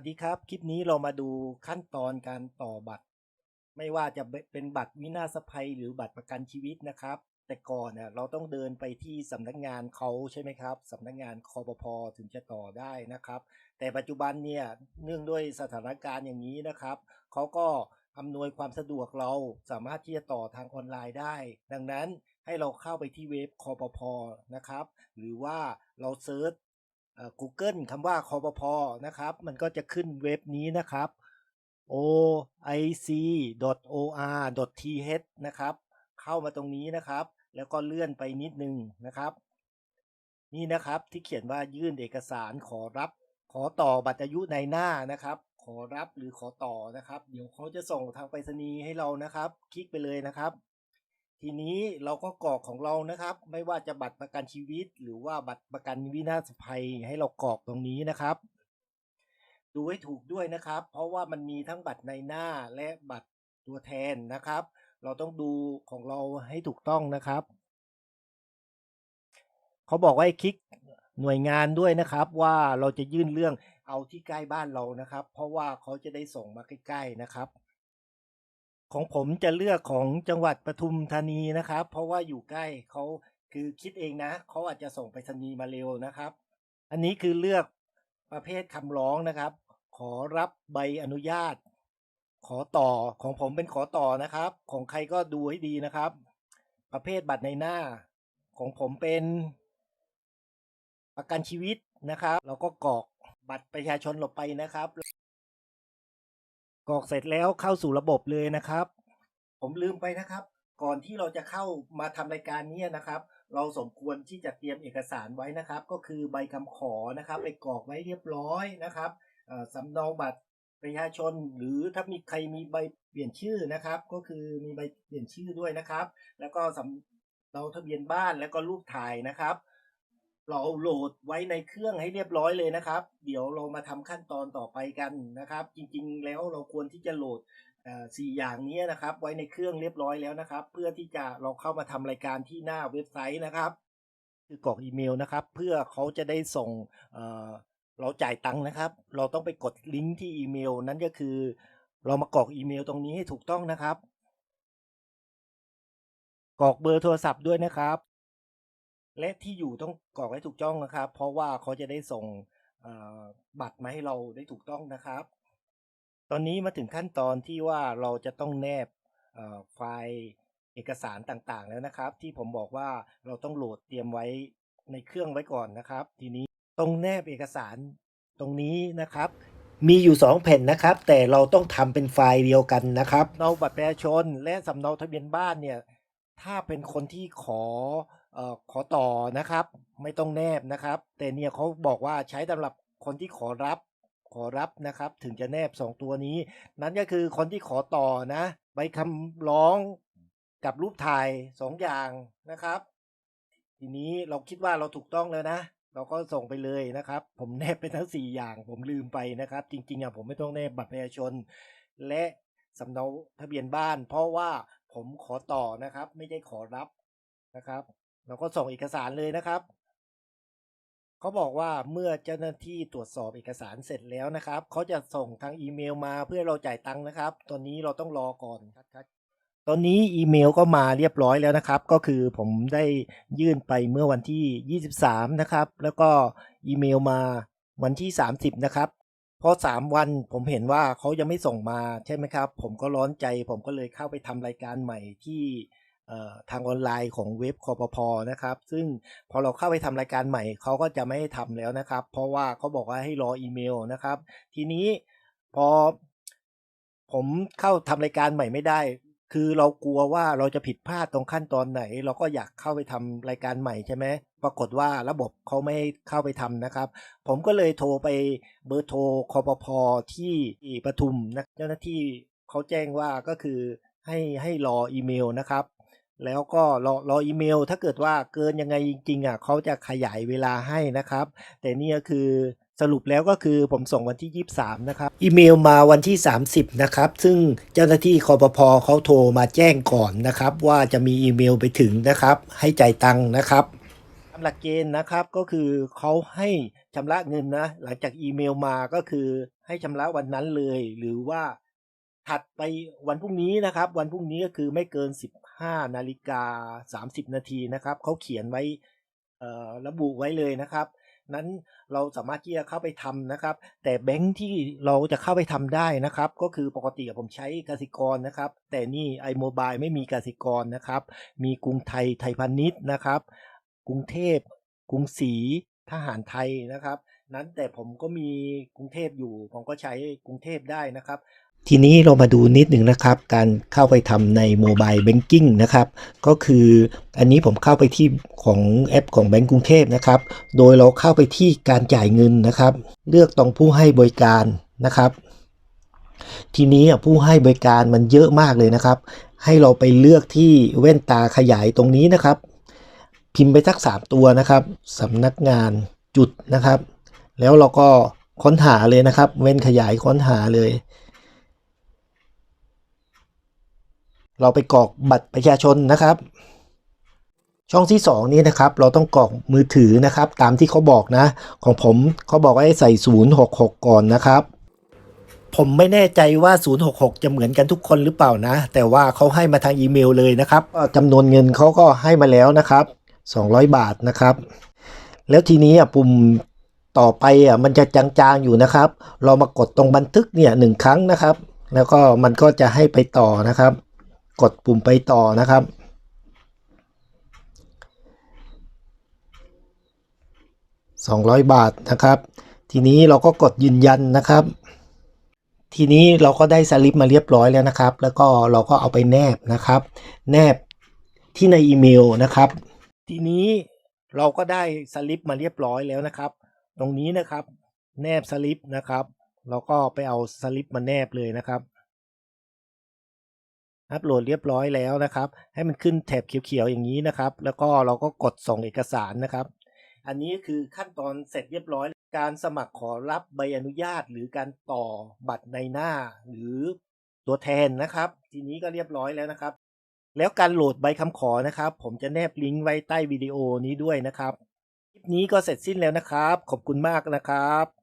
วัสดีครับ คลิปนี้เรามาดูขั้นตอนการต่อบัตร ไม่ว่าจะเป็นบัตรวินาศภัยหรือบัตรประกันชีวิตนะครับ แต่ก่อนเนี่ยเราต้องเดินไปที่สำนักงานเขาใช่ไหมครับสำนักงานคอปพถึงจะต่อได้นะครับ แต่ปัจจุบันเนี่ยเนื่องด้วยสถานการณ์อย่างนี้นะครับเขาก็อำนวยความสะดวกเราสามารถที่จะต่อทางออนไลน์ได้ ดังนั้นให้เราเข้าไปที่เว็บคอปพนะครับ หรือว่าเราเซิร์ช Google คำว่าคอปพอนะครับ มันก็จะขึ้นเว็บนี้นะครับ oic.or.th นะครับ เข้ามาตรงนี้นะครับ แล้วก็เลื่อนไปนิดนึงนะครับ นี่นะครับที่เขียนว่ายื่นเอกสารขอรับ ขอต่อบัตรอายุในหน้านะครับ ขอรับหรือขอต่อนะครับ เดี๋ยวเขาจะส่งทางไปรษณีย์ให้เรานะครับ คลิกไปเลยนะครับ ทีนี้เราก็กรอกของเรานะครับ ไม่ว่าจะบัตรประกันชีวิต หรือว่าบัตรประกันวินาศภัยให้เรากรอกตรงนี้นะครับ ดูให้ถูกด้วยนะครับ เพราะว่ามันมีทั้งบัตรในหน้าและบัตรตัวแทนนะครับ เราต้องดูของเราให้ถูกต้องนะครับเขาบอกว่าให้คลิกหน่วยงานด้วยนะครับ ว่าเราจะยื่นเรื่องเอาที่ใกล้บ้านเรานะครับ เพราะว่าเขาจะได้ส่งมาใกล้ๆนะครับ ของผมจะเลือกของจังหวัดปทุมธานีนะครับ เพราะว่าอยู่ใกล้เขาคือคิดเองนะเขาอาจจะส่งไปรษณีมาเร็วนะครับ อันนี้คือเลือกประเภทคำร้องนะครับ ขอรับใบอนุญาต ขอต่อของผมเป็นขอต่อนะครับ ของใครก็ดูให้ดีนะครับ ประเภทบัตรในหน้า ของผมเป็นประกันชีวิตนะครับเราก็กรอกบัตรประชาชนเราไปนะครับ กรอกเสร็จแล้วเข้าสู่ระบบเลยนะครับ ผมลืมไปนะครับ ก่อนที่เราจะเข้ามาทำรายการนี้นะครับ เราสมควรที่จะเตรียมเอกสารไว้นะครับ ก็คือใบคำขอนะครับ ไปกรอกไว้เรียบร้อยนะครับสำเนาบัตรประชาชนหรือถ้ามีใครมีใบเปลี่ยนชื่อนะครับ ก็คือมีใบเปลี่ยนชื่อด้วยนะครับ แล้วก็สำเนาทะเบียนบ้านแล้วก็รูปถ่ายนะครับ เราโหลดไว้ในเครื่องให้เรียบร้อยเลยนะครับ เดี๋ยวเรามาทำขั้นตอนต่อไปกันนะครับ จริงๆ แล้วเราควรที่จะโหลดอ่อสี่อย่างนี้นะครับ ไว้ในเครื่องเรียบร้อยแล้วนะครับ เพื่อที่จะเราเข้ามาทำรายการที่หน้าเว็บไซต์นะครับ คือกรอกอีเมลนะครับ เพื่อเขาจะได้ส่งเอ่อเราจ่ายตังค์นะครับ เราต้องไปกดลิงก์ที่อีเมล นั่นก็คือ เรามากรอกอีเมลตรงนี้ให้ถูกต้องนะครับกรอกเบอร์โทรศัพท์ด้วยนะครับ และที่อยู่ต้องกรอกให้ถูกต้องนะครับ เพราะว่าเขาจะได้ส่งบัตรมาให้เราได้ถูกต้องนะครับ ตอนนี้มาถึงขั้นตอนที่ว่าเราจะต้องแนบไฟล์เอกสารต่างๆ แล้วนะครับ ที่ผมบอกว่าเราต้องโหลดเตรียมไว้ในเครื่องไว้ก่อนนะครับ ทีนี้ตรงแนบเอกสารตรงนี้นะครับ มีอยู่ 2 แผ่นนะครับ แต่เราต้องทำเป็นไฟล์เดียวกันนะครับเนาบัตรประชาชนและสำเนาทะเบียนบ้านเนี่ยถ้าเป็นคนที่ขอ ออขอต่อนะครับ ไม่ต้องแนบนะครับ แต่เนี่ยเขาบอกว่าใช้สำหรับคนที่ขอรับขอรับนะครับ ถึงจะแนบสองตัวนี้ นั่นก็คือคนที่ขอต่อนะใบคำร้องกับรูปถ่ายสองอย่างนะครับ ทีนี้เราคิดว่าเราถูกต้องแล้วนะ เราก็ส่งไปเลยนะครับ ผมแนบไปทั้งสี่อย่าง ผมลืมไปนะครับ จริงๆอะผมไม่ต้องแนบบัตรประชาชน และสำเนาทะเบียนบ้าน เพราะว่าผมขอต่อนะครับ ไม่ได้ขอรับนะครับ เราก็ส่งเอกสารเลยนะครับเขาบอกว่าเมื่อเจ้าหน้าที่ตรวจสอบเอกสารเสร็จแล้วนะครับเขาจะส่งทางอีเมลมาเพื่อเราจ่ายตังค์นะครับ ตอนนี้เราต้องรอก่อนครับตอนนี้อีเมลก็มาเรียบร้อยแล้วนะครับ ก็คือผมได้ยื่นไปเมื่อวันที่ 23 นะครับ แล้วก็อีเมลมาวันที่ 30 นะครับพอสามวันผมเห็นว่าเขายังไม่ส่งมาใช่ไหมครับ ผมก็ร้อนใจ ผมก็เลยเข้าไปทำรายการใหม่ที่ ทางออนไลน์ของเว็บคอปพนะครับ ซึ่งพอเราเข้าไปทำรายการใหม่เขาก็จะไม่ให้ทำแล้วนะครับ เพราะว่าเขาบอกว่าให้รออีเมลนะครับ ทีนี้พอผมเข้าทำรายการใหม่ไม่ได้ คือเรากลัวว่าเราจะผิดพลาดตรงขั้นตอนไหน เราก็อยากเข้าไปทำรายการใหม่ใช่ไหมปรากฏว่าระบบเขาไม่ให้เข้าไปทำนะครับ ผมก็เลยโทรไปเบอร์โทรคอปพที่ปทุมนะเจ้าหน้าที่เขาแจ้งว่าก็คือให้ให้รออีเมลนะครับ แล้วก็รอรออีเมล ถ้าเกิดว่าเกินยังไงจริงๆอะเขาจะขยายเวลาให้นะครับ แต่นี่ก็คือสรุปแล้วก็คือผมส่งวันที่ 23 นะครับ อีเมลมาวันที่ 30 นะครับ ซึ่งเจ้าหน้าที่คอปพเขาโทรมาแจ้งก่อนนะครับ ว่าจะมีอีเมลไปถึงนะครับ ให้จ่ายตังค์นะครับหลักเกณฑ์นะครับก็คือเขาให้ชำระเงินนะ หลังจากอีเมลมาก็คือให้ชำระวันนั้นเลย หรือว่าถัดไปวันพรุ่งนี้นะครับ วันพรุ่งนี้ก็คือไม่เกิน 15นาฬิกา30 นาทีนะครับเขาเขียนไว้ระบุไว้เลยนะครับ นั้นเราสามารถที่จะเข้าไปทำนะครับ แต่แบงค์ที่เราจะเข้าไปทำได้นะครับ ก็คือปกติผมใช้กสิกรนะครับ แต่นี่ iMobile ไม่มีกสิกรนะครับ มีกรุงไทยไทยพาณิชย์นะครับ กรุงเทพ กรุงศรีทหารไทยนะครับ นั้นแต่ผมก็มีกรุงเทพอยู่ ผมก็ใช้กรุงเทพได้นะครับ ทีนี้เรามาดูนิดหนึ่งนะครับ การเข้าไปทำในโมบายแบงกิ้งนะครับ ก็คืออันนี้ผมเข้าไปที่ของแอปของแบงก์กรุงเทพนะครับ โดยเราเข้าไปที่การจ่ายเงินนะครับ เลือกตรงผู้ให้บริการนะครับ ทีนี้ผู้ให้บริการมันเยอะมากเลยนะครับ ให้เราไปเลือกที่แว่นตาขยายตรงนี้นะครับ พิมพ์ไปสักสามตัวนะครับสำนักงานจุดนะครับ แล้วเราก็ค้นหาเลยนะครับ เว้นขยายค้นหาเลย เราไปกรอกบัตรประชาชนนะครับ ช่องที่สองนี้นะครับ เราต้องกรอกมือถือนะครับ ตามที่เขาบอกนะ ของผมเขาบอกว่าให้ใส่066 ก่อนนะครับ ผมไม่แน่ใจว่า 066 จะเหมือนกันทุกคนหรือเปล่านะ แต่ว่าเขาให้มาทางอีเมลเลยนะครับจำนวนเงินเขาก็ให้มาแล้วนะครับ 200 บาทนะครับ แล้วทีนี้ปุ่มต่อไปอะมันจะจางๆอยู่นะครับ เรามากดตรงบันทึกเนี่ยหนึ่งครั้งนะครับ แล้วก็มันก็จะให้ไปต่อนะครับ กดปุ่มไปต่อนะครับ 200 บาทนะครับ ทีนี้เราก็กดยืนยันนะครับ ทีนี้เราก็ได้สลิปมาเรียบร้อยแล้วนะครับ แล้วก็เราก็เอาไปแนบนะครับ แนบที่ในอีเมลนะครับ ทีนี้เราก็ได้สลิปมาเรียบร้อยแล้วนะครับ ตรงนี้นะครับ แนบสลิปนะครับ เราก็ไปเอาสลิปมาแนบเลยนะครับ อัปโหลดเรียบร้อยแล้วนะครับ ให้มันขึ้นแถบเขียวๆอย่างนี้นะครับ แล้วก็เราก็กดส่งเอกสารนะครับ อันนี้คือขั้นตอนเสร็จเรียบร้อย การสมัครขอรับใบอนุญาต หรือการต่อบัตรในหน้า หรือตัวแทนนะครับ ทีนี้ก็เรียบร้อยแล้วนะครับ แล้วการโหลดใบคำขอนะครับ ผมจะแนบลิงก์ไว้ใต้วิดีโอนี้ด้วยนะครับคลิปนี้ก็เสร็จสิ้นแล้วนะครับ ขอบคุณมากนะครับ